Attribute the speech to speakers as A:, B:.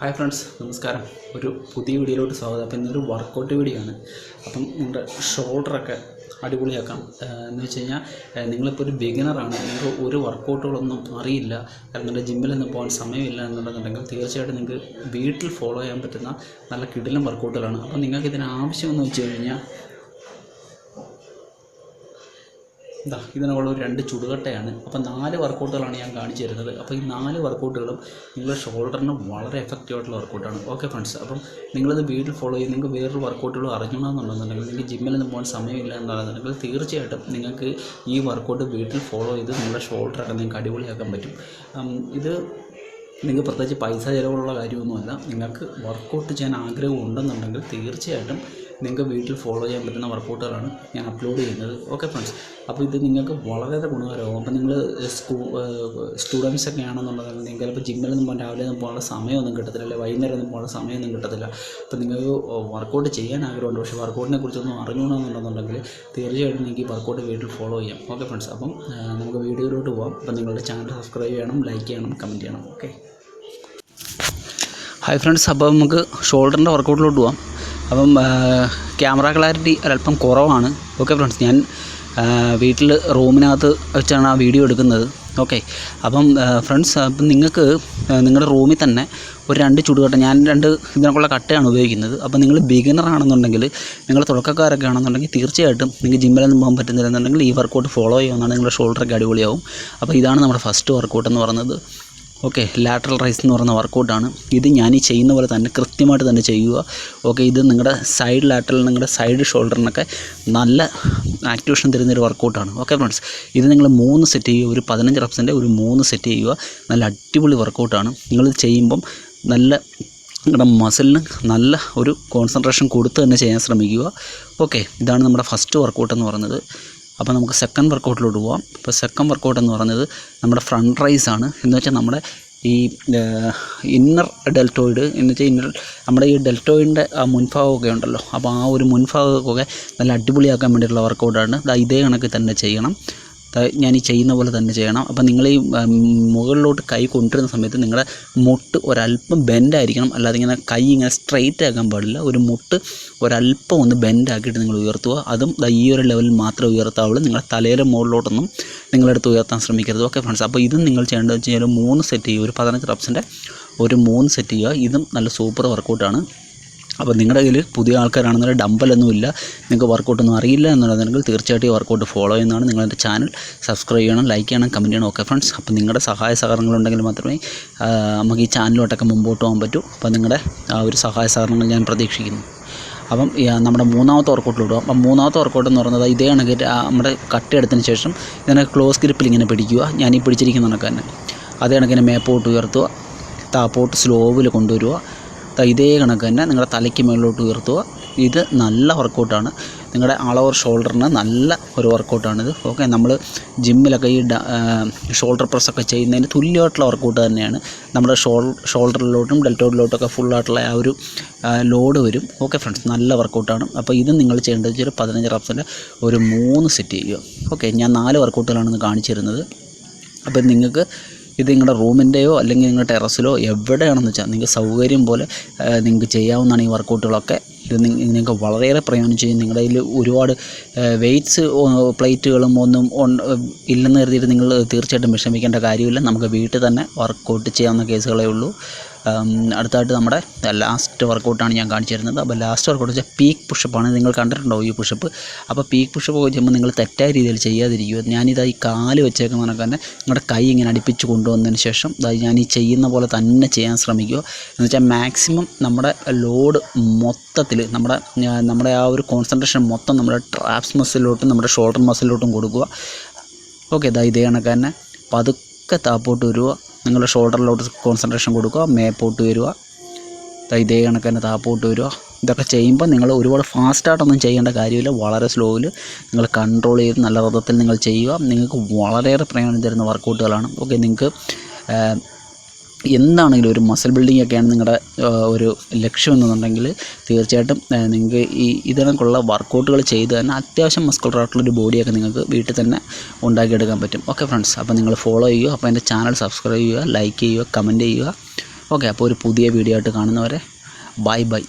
A: Hi friends നമസ്കാരം. ഒരു പുതിയ വീഡിയോയിലോട്ട് സ്വാഗതം. അപ്പം ഇന്നൊരു വർക്കൗട്ട് വീഡിയോ ആണ് അപ്പം നിങ്ങളുടെ ഷോൾഡറൊക്കെ അടിപൊളിയാക്കാം. എന്ന് വെച്ച് കഴിഞ്ഞാൽ നിങ്ങളിപ്പോൾ ഒരു ബിഗിനറാണ് നിങ്ങൾക്ക് ഒരു വർക്കൗട്ടുകളൊന്നും അറിയില്ല. കാരണം നിങ്ങളുടെ ജിമ്മിലൊന്നും പോകാൻ സമയമില്ല എന്നുണ്ടെന്നുണ്ടെങ്കിൽ തീർച്ചയായിട്ടും നിങ്ങൾക്ക് വീട്ടിൽ ഫോളോ ചെയ്യാൻ പറ്റുന്ന നല്ല കിടിലം വർക്കൗട്ടുകളാണ് അപ്പോൾ നിങ്ങൾക്ക് ഇതിന് ആവശ്യമെന്ന് വെച്ച് കഴിഞ്ഞാൽ ഇതാ ഇതിനുള്ള ഒരു രണ്ട് ചുടുകട്ടയാണ്. അപ്പോൾ നാല് വർക്കൗട്ടുകളാണ് ഞാൻ കാണിച്ചു തരുന്നത്. അപ്പോൾ ഈ നാല് വർക്കൗട്ടുകളും നിങ്ങളുടെ ഷോൾഡറിന് വളരെ എഫക്റ്റീവ് ആയിട്ടുള്ള വർക്കൗട്ടാണ് ഓക്കെ ഫ്രണ്ട്സ് അപ്പം നിങ്ങളിത് വീട്ടിൽ ഫോളോ ചെയ്ത് നിങ്ങൾക്ക് വേറൊരു വർക്കൗട്ടുകൾ അറിഞ്ഞണമെന്നുണ്ടെന്നുണ്ടെങ്കിൽ നിങ്ങൾക്ക് ജിമ്മിൽ ജിമ്മിലൊന്നും പോകാൻ സമയമില്ല എന്നുണ്ടെന്നുണ്ടെങ്കിൽ തീർച്ചയായിട്ടും നിങ്ങൾക്ക് ഈ വർക്കൗട്ട് വീട്ടിൽ ഫോളോ ചെയ്ത് നിങ്ങളുടെ ഷോൾഡറൊക്കെ നിങ്ങൾക്ക് അടിപൊളിയാക്കാൻ പറ്റും. ഇത് നിങ്ങൾക്ക് പ്രത്യേകിച്ച് പൈസ ചിലവുള്ള കാര്യമൊന്നുമല്ല. നിങ്ങൾക്ക് വർക്കൗട്ട് ചെയ്യാൻ ആഗ്രഹം ഉണ്ടെന്നുണ്ടെങ്കിൽ തീർച്ചയായിട്ടും നിങ്ങൾക്ക് വീട്ടിൽ ഫോളോ ചെയ്യാൻ പറ്റുന്ന വർക്കൗട്ടുകളാണ് ഞാൻ അപ്ലോഡ് ചെയ്യുന്നത്. ഓക്കെ ഫ്രണ്ട്സ് അപ്പോൾ ഇത് നിങ്ങൾക്ക് വളരെയേറെ ഗുണകരമാകും. അപ്പോൾ നിങ്ങൾ സ്കൂ സ്റ്റുഡൻസ് ഒക്കെ ആണെന്നുണ്ടെങ്കിൽ നിങ്ങൾക്ക് ചിലപ്പോൾ ജിമ്മിലൊന്നും പോകാൻ രാവിലെ ഒന്നും പോകാനുള്ള സമയമൊന്നും കിട്ടത്തില്ല. അല്ലെങ്കിൽ വൈകുന്നേരം ഒന്നും പോകാനുള്ള സമയമൊന്നും കിട്ടത്തില്ല. അപ്പോൾ നിങ്ങൾക്ക് വർക്കൗട്ട് ചെയ്യാൻ ആഗ്രഹമുണ്ട്. പക്ഷേ വർക്കൗട്ടിനെ കുറിച്ചൊന്നും അറിയണമെന്നുണ്ടെന്നുണ്ടെങ്കിൽ തീർച്ചയായിട്ടും നിങ്ങൾക്ക് വർക്കൗട്ട് വീട്ടിൽ ഫോളോ ചെയ്യാം. ഓക്കെ ഫ്രണ്ട്സ് അപ്പം നമുക്ക് വീഡിയോയിലോട്ട് പോകാം അപ്പം നിങ്ങളുടെ ചാനൽ സബ്സ്ക്രൈബ് ചെയ്യണം ലൈക്ക് ചെയ്യണം കമന്റ് ചെയ്യണം. ഓക്കെ ഹായ് ഫ്രണ്ട്സ് അപ്പോൾ നമുക്ക് ഷോൾഡറിന്റെ വർക്കൗട്ടിലോട്ട് പോകാം അപ്പം ക്യാമറ ക്ലാരിറ്റി ഒരല്പം കുറവാണ്. ഓക്കെ ഫ്രണ്ട്സ് ഞാൻ വീട്ടിൽ റൂമിനകത്ത് വെച്ചാണ് ആ വീഡിയോ എടുക്കുന്നത്. ഓക്കെ അപ്പം ഫ്രണ്ട്സ് അപ്പം നിങ്ങൾക്ക് നിങ്ങളുടെ റൂമിൽ തന്നെ ഒരു രണ്ട് ചുടുകട്ട ഞാൻ രണ്ട് ഇതിനൊക്കെയുള്ള കട്ടയാണ് ഉപയോഗിക്കുന്നത്. അപ്പോൾ നിങ്ങൾ ബിഗിനർ ആണെന്നുണ്ടെങ്കിൽ നിങ്ങൾ തുടക്കക്കാരൊക്കെ ആണെന്നുണ്ടെങ്കിൽ തീർച്ചയായിട്ടും നിങ്ങൾക്ക് ജിമ്മിലൊന്നും പോകാൻ പറ്റുന്നില്ലെന്നുണ്ടെങ്കിൽ ഈ വർക്കൗട്ട് ഫോളോ ചെയ്യുമെന്നാണ് നിങ്ങളുടെ ഷോൾഡറൊക്കെ അടിപൊളിയാവും. അപ്പോൾ ഇതാണ് നമ്മുടെ ഫസ്റ്റ് വർക്കൗട്ട് എന്ന് പറയുന്നത്. ഓക്കെ ലാറ്ററൽ റൈസ് എന്ന് പറയുന്ന വർക്കൗട്ടാണ് ഇത് ഞാൻ ഈ ചെയ്യുന്ന പോലെ തന്നെ കൃത്യമായിട്ട് തന്നെ ചെയ്യുക. ഓക്കെ ഇത് നിങ്ങളുടെ സൈഡ് ലാറ്ററൽ നിങ്ങളുടെ സൈഡ് ഷോൾഡറിനൊക്കെ നല്ല ആക്ടിവേഷൻ തരുന്നൊരു വർക്കൗട്ടാണ് ഓക്കെ ഫ്രണ്ട്സ് ഇത് നിങ്ങൾ മൂന്ന് സെറ്റ് ചെയ്യുക. ഒരു പതിനഞ്ച് റപ്സിന്റെ ഒരു മൂന്ന് സെറ്റ് ചെയ്യുക. നല്ല അടിപൊളി വർക്കൗട്ടാണ് നിങ്ങളിത് ചെയ്യുമ്പം നല്ല നിങ്ങളുടെ മസിലിന് നല്ല ഒരു കോൺസെൻട്രേഷൻ കൊടുത്ത് തന്നെ ചെയ്യാൻ ശ്രമിക്കുക. ഓക്കെ ഇതാണ് നമ്മുടെ ഫസ്റ്റ് വർക്കൗട്ട് എന്ന് പറയുന്നത്. അപ്പോൾ നമുക്ക് സെക്കൻഡ് വർക്കൗട്ടിലോട്ട് പോവാം. ഇപ്പോൾ സെക്കൻഡ് വർക്കൗട്ട് എന്ന് പറയുന്നത് നമ്മുടെ ഫ്രണ്ട് റൈസ് ആണ്. എന്ന് വെച്ചാൽ നമ്മുടെ ഈ ഇന്നർ ഡെൽറ്റോയിഡ് എന്ന് വെച്ചാൽ ഇന്നർ നമ്മുടെ ഈ ഡെൽറ്റോയിഡിന്റെ ആ മുൻഭാഗമൊക്കെ ഉണ്ടല്ലോ. അപ്പോൾ ആ ഒരു മുൻഭാഗമൊക്കെ നല്ല അടിപൊളിയാക്കാൻ വേണ്ടിയിട്ടുള്ള വർക്കൗട്ടാണ് ഇതേ കണക്ക് തന്നെ ചെയ്യണം. ഞാൻ ഈ ചെയ്യുന്ന പോലെ തന്നെ ചെയ്യണം. അപ്പോൾ നിങ്ങൾ ഈ മുകളിലോട്ട് കൈ കൊണ്ടുവരുന്ന സമയത്ത് നിങ്ങളുടെ മുട്ട് ഒരല്പം ബെൻഡായിരിക്കണം. അല്ലാതെ ഇങ്ങനെ കൈ ഇങ്ങനെ സ്ട്രെയിറ്റ് ആക്കാൻ പാടില്ല. ഒരു മുട്ട് ഒരല്പം ഒന്ന് ബെൻഡാക്കിയിട്ട് നിങ്ങൾ ഉയർത്തുക. അതും ഈ ഒരു ലെവലിൽ മാത്രമേ ഉയർത്താവുള്ളൂ. നിങ്ങളുടെ തലയുടെ മുകളിലോട്ടൊന്നും നിങ്ങളെടുത്ത് ഉയർത്താൻ ശ്രമിക്കരുത്. ഓക്കെ ഫ്രണ്ട്സ് അപ്പോൾ ഇതും നിങ്ങൾ ചെയ്യേണ്ടതെന്ന് വെച്ച് കഴിഞ്ഞാൽ മൂന്ന് സെറ്റ് ചെയ്യുക. ഒരു പതിനഞ്ച് റപ്സിന്റെ ഒരു മൂന്ന് സെറ്റ് ചെയ്യുക. ഇതും നല്ല സൂപ്പർ വർക്കൗട്ടാണ് അപ്പോൾ നിങ്ങളുടെ കയ്യിൽ പുതിയ ആൾക്കാരാണെന്നുണ്ടെങ്കിൽ ഡമ്പലൊന്നും ഇല്ല നിങ്ങൾക്ക് വർക്കൗട്ടൊന്നും അറിയില്ല എന്നുണ്ടെങ്കിൽ തീർച്ചയായിട്ടും ഈ വർക്കൗട്ട് ഫോളോ ചെയ്യുന്നതാണ് നിങ്ങളുടെ ചാനൽ സബ്സ്ക്രൈബ് ചെയ്യണം ലൈക്ക് ചെയ്യണം കമന്റ് ചെയ്യണം. ഓക്കെ ഫ്രണ്ട്സ് അപ്പോൾ നിങ്ങളുടെ സഹായ സഹകരണങ്ങളുണ്ടെങ്കിൽ മാത്രമേ നമുക്ക് ഈ ചാനലിലോട്ടൊക്കെ മുമ്പോട്ട് പോകാൻ പറ്റൂ. അപ്പോൾ നിങ്ങളുടെ ആ ഒരു സഹായ സഹകരണങ്ങൾ ഞാൻ പ്രതീക്ഷിക്കുന്നു. അപ്പം നമ്മുടെ മൂന്നാമത്തെ വർക്കൗട്ടിലോട്ട് പോകും. അപ്പം മൂന്നാമത്തെ വർക്കൗട്ട് എന്ന് പറയുന്നത് ഇതേ കണക്കിട്ട് നമ്മുടെ നമ്മുടെ കട്ടയെടുത്തതിന് ശേഷം ഇതിനെ ക്ലോസ് ഗ്രിപ്പിൽ ഇങ്ങനെ പിടിക്കുക. ഞാൻ ഈ പിടിച്ചിരിക്കുന്ന കണക്ക് തന്നെ. അതേ കണക്കിന് മേപ്പോട്ട് ഉയർത്തുക. താപ്പോട്ട് സ്ലോവിൽ കൊണ്ടുവരിക. ഇതേ കണക്ക് തന്നെ നിങ്ങളുടെ തലയ്ക്ക് മുകളിലോട്ട് ഉയർത്തുക. ഇത് നല്ല വർക്കൗട്ടാണ്. നിങ്ങളുടെ ആൾ ഓവർ ഷോൾഡറിന് നല്ല ഒരു വർക്കൗട്ടാണിത് ഓക്കെ നമ്മൾ ജിമ്മിലൊക്കെ ഈ ഷോൾഡർ പ്രസ്സൊക്കെ ചെയ്യുന്നതിന് തുല്യമായിട്ടുള്ള വർക്കൗട്ട് തന്നെയാണ്. നമ്മുടെ ഷോൾ ഷോൾഡറിലോട്ടും ഡെൽറ്റോഡിലോട്ടൊക്കെ ഫുള്ളായിട്ടുള്ള ആ ഒരു ലോഡ് വരും. ഓക്കെ ഫ്രണ്ട്സ് നല്ല വർക്കൗട്ടാണ്. അപ്പോൾ ഇത് നിങ്ങൾ ചെയ്യേണ്ടത് വെച്ചാൽ പതിനഞ്ച് റപ്സിന്റെ ഒരു മൂന്ന് സെറ്റ് ചെയ്യുക. ഓക്കെ ഞാൻ നാല് വർക്കൗട്ടുകളാണ് ഇന്ന് കാണിച്ചിരുന്നത്. അപ്പോൾ നിങ്ങൾക്ക് ഇത് നിങ്ങളുടെ റൂമിന്റെയോ അല്ലെങ്കിൽ നിങ്ങളുടെ ടെറസിലോ എവിടെയാണെന്ന് വെച്ചാൽ നിങ്ങൾക്ക് സൗകര്യം പോലെ നിങ്ങൾക്ക് ചെയ്യാവുന്നതാണ് ഈ വർക്കൗട്ടുകളൊക്കെ ഇത് നിങ്ങ- നിങ്ങൾക്ക് വളരെയേറെ പ്രയോജനം ചെയ്യും. നിങ്ങളുടെ കയ്യിൽ ഒരുപാട് വെയ്റ്റ്സ് പ്ലേറ്റുകളും ഒന്നും ഇല്ലെന്ന് കരുതിയിട്ട് നിങ്ങൾ തീർച്ചയായിട്ടും വിഷമിക്കേണ്ട കാര്യമില്ല. നമുക്ക് വീട്ടിൽ തന്നെ വർക്കൗട്ട് ചെയ്യാവുന്ന കേസുകളേ ഉള്ളൂ. അടുത്തായിട്ട് നമ്മുടെ ലാസ്റ്റ് വർക്കൗട്ടാണ് ഞാൻ കാണിച്ചു തരുന്നത് അപ്പോൾ ലാസ്റ്റ് വർക്കൗട്ട് വെച്ചാൽ പീക്ക് പുഷപ്പാണ് നിങ്ങൾ കണ്ടിട്ടുണ്ടോ ഈ പുഷപ്പ് അപ്പോൾ പീക്ക് പുഷപ്പ് ചെയ്യുമ്പോൾ നിങ്ങൾ തെറ്റായ രീതിയിൽ ചെയ്യാതിരിക്കുക. ഞാനിതാ ഈ കാൽ വെച്ചേക്കുന്ന തന്നെ നിങ്ങളുടെ കൈ ഇങ്ങനെ അടുപ്പിച്ച് കൊണ്ടുവന്നതിന് ശേഷം അതായത് ഞാൻ ഈ ചെയ്യുന്ന പോലെ തന്നെ ചെയ്യാൻ ശ്രമിക്കുക. എന്ന് വെച്ചാൽ മാക്സിമം നമ്മുടെ ലോഡ് മൊത്തത്തിൽ നമ്മുടെ നമ്മുടെ ആ ഒരു കോൺസെൻട്രേഷൻ മൊത്തം നമ്മുടെ ട്രാപ്സ് മസിലോട്ടും നമ്മുടെ ഷോൾഡർ മസിലോട്ടും കൊടുക്കുക. ഓക്കെ ഇതാ ഇതേ കണക്ക് പതുക്കെ താപ്പോട്ട് വരിക. നിങ്ങളുടെ ഷോൾഡറിലോട്ട് കോൺസെൻട്രേഷൻ കൊടുക്കുക മേപ്പോട്ട് വരിക. തൈതേ കണക്ക് തന്നെ താപ്പോട്ട് വരിക. ഇതൊക്കെ ചെയ്യുമ്പോൾ നിങ്ങൾ ഒരുപാട് ഫാസ്റ്റായിട്ടൊന്നും ചെയ്യേണ്ട കാര്യമില്ല. വളരെ സ്ലോയിൽ നിങ്ങൾ കൺട്രോൾ ചെയ്ത് നല്ല വിധത്തിൽ നിങ്ങൾ ചെയ്യുക. നിങ്ങൾക്ക് വളരെയേറെ പ്രയോജനം തരുന്ന വർക്കൗട്ടുകളാണ് ഓക്കെ നിങ്ങൾക്ക് എന്താണെങ്കിലും ഒരു മസിൽ ബിൽഡിംഗ് ഒക്കെയാണ് നിങ്ങളുടെ ഒരു ലക്ഷ്യം എന്നുണ്ടെങ്കിൽ തീർച്ചയായിട്ടും നിങ്ങൾക്ക് ഈ ഇതിനൊക്കെയുള്ള വർക്കൗട്ടുകൾ ചെയ്ത് തന്നെ അത്യാവശ്യം മസ്കുലർ ആയിട്ടുള്ളൊരു ബോഡിയൊക്കെ നിങ്ങൾക്ക് വീട്ടിൽ തന്നെ ഉണ്ടാക്കിയെടുക്കാൻ പറ്റും. ഓക്കെ ഫ്രണ്ട്സ് അപ്പോൾ നിങ്ങൾ ഫോളോ ചെയ്യുക. അപ്പോൾ എന്റെ ചാനൽ സബ്സ്ക്രൈബ് ചെയ്യുക ലൈക്ക് ചെയ്യുക കമന്റ് ചെയ്യുക. ഓക്കെ അപ്പോൾ ഒരു പുതിയ വീഡിയോ ആയിട്ട് കാണുന്നവരെ ബൈ ബൈ